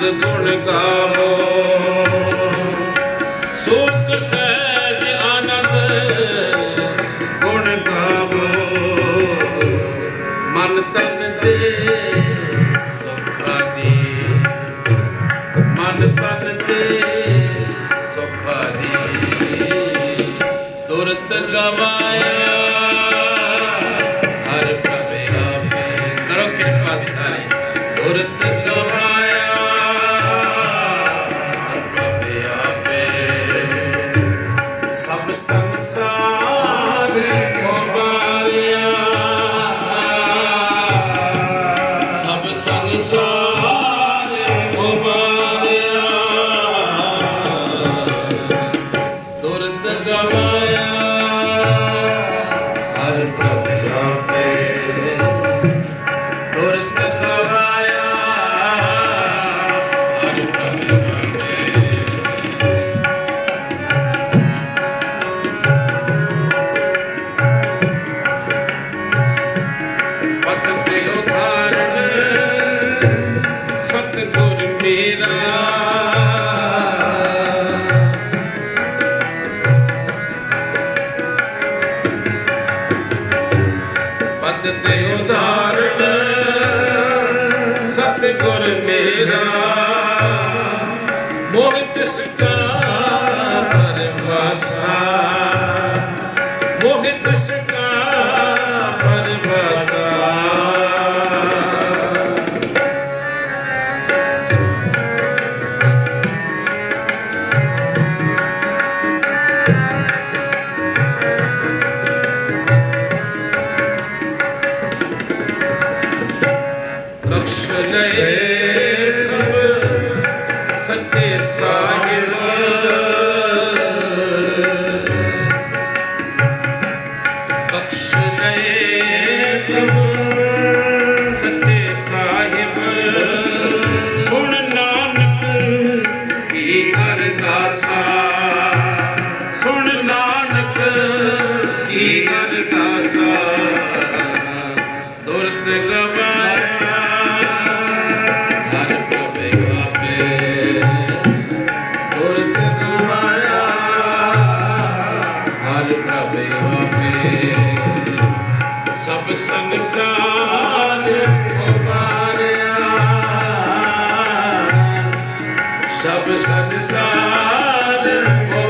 ਗੁਣ ਗਾਵੋ। ਸੁਖ ਸਹਿਜ ਆਨੰਦ ਗੁਣ ਗਾਵੋ। ਮਨ ਤਨ ਦੇ ਸੁਖਾ ਦੀ। ਗਵਾਇਆ, ਹਰ ਪ੍ਰਭ ਸਾਰੇ। ਦੁਰਤ Amen. ਸਤਿਗੁਰ ਮੇਰਾ ਮੋਹਿ ਤਿਸ Yeah. ਸੰਸਾਰ ਉਪਾਰਿਆ। ਸਭ ਸੰਸਾਰ ਉਪਾਰਿਆ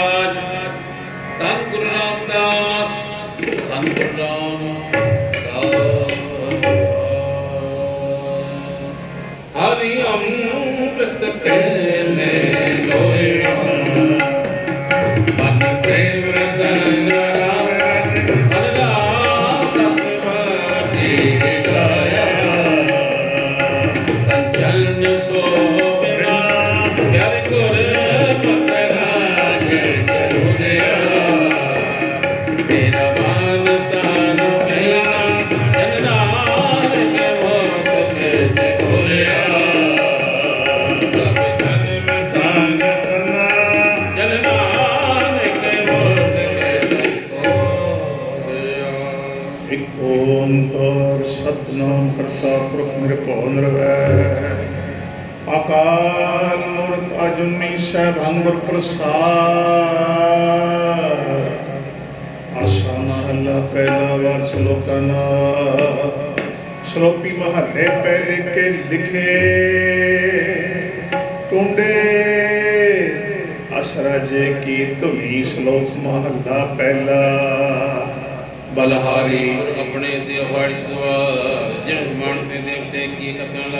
ਧੰਨ ਸਤਨਾਮ ਕਰਤਾ ਪੁਰਖ ਨਿਰਭਉ ਨਿਰਵੈਰ ਅਕਾਲ ਮੂਰਤ ਅਜੂਨੀ ਸੈਭੰ ਗੁਰ ਪ੍ਰਸਾਦ। ਆਸਾ ਮਹੱਲਾ ਪਹਿਲਾ ਵਾਰ ਸ਼ਲੋਕਨਾ ਸ਼ਲੋਪੀ ਮਹੱਲੇ ਪਹਿਲੇ ਕੇ ਲਿਖੇ। ਟੁੰਡੇ। ਅਸਰਜੇ ਕੀ ਧੁਨੀ ਸ਼ਲੋਕ ਮਹੱਲਾ ਪਹਿਲਾ। ਬਲਹਾਰੀ ਆਪਣੇ ਦਿਵਾੜੀ ਸਵਾ ਜਿਹੜੇ ਮਾਨਸੇ ਦੇਵਤੇ ਕੀ ਕਥਨ